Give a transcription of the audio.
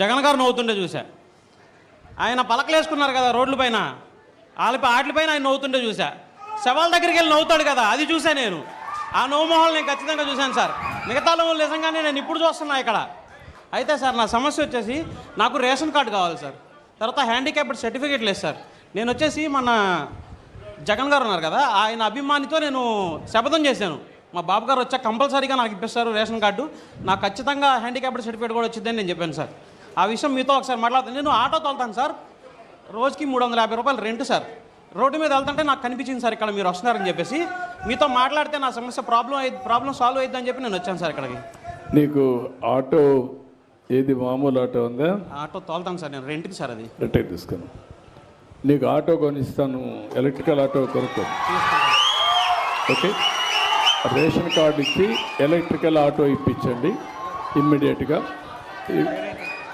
జగన్ గారు నవ్వుతుండే చూసా ఆయన పలకలేసుకున్నారు కదా రోడ్ల పైన. వాళ్ళపై వాటిపైన ఆయన నవ్వుతుంటే చూసా శవాల దగ్గరికి వెళ్ళి నవ్వుతాడు కదా అది చూసా నేను. ఆ నవ్వు మొహాలు నేను ఖచ్చితంగా చూశాను సార్. మిగతా నవ్వులు నిజంగానే నేను ఇప్పుడు చూస్తున్నా ఇక్కడ. అయితే సార్ నా సమస్య వచ్చేసి నాకు రేషన్ కార్డు కావాలి సార్. తర్వాత హ్యాండిక్యాప్డ్ సర్టిఫికేట్ లేదు సార్. నేను వచ్చేసి మన జగన్ గారు ఉన్నారు కదా ఆయన అభిమానితో నేను శపథం చేశాను. మా బాబు గారు వచ్చా కంపల్సరీగా నాకు ఇప్పిస్తారు రేషన్ కార్డు. నాకు ఖచ్చితంగా హ్యాండిక్యాప్డ్ సర్టిఫికేట్ కూడా వచ్చిందని నేను చెప్పాను సార్. ఆ విషయం మీతో ఒకసారి మాట్లాడుతాను. నేను ఆటో తోలుతాను సార్. రోజుకి మూడు వందల యాభై రూపాయలు రెంట్ సార్. రోడ్డు మీద వెళ్తుంటే నాకు కనిపించింది సార్ ఇక్కడ మీరు వస్తున్నారని చెప్పేసి. మీతో మాట్లాడితే నా సమస్య ప్రాబ్లం అయ్యి ప్రాబ్లం సాల్వ్ అయ్యిద్దని చెప్పి నేను వచ్చాను సార్ ఇక్కడికి. నీకు ఆటో ఏది మామూలు ఆటో ఉందా? ఆటో తోలుతాను సార్ నేను. రెంట్కి సార్ అది. రిటైర్ తీసుకుని. నీకు ఆటో కొనిస్తాను. ఎలక్ట్రికల్ ఆటో కొనుక్కో. ఓకే? రేషన్ కార్డు ఇచ్చి ఎలక్ట్రికల్ ఆటో ఇప్పించండి. ఇమ్మీడియట్గా.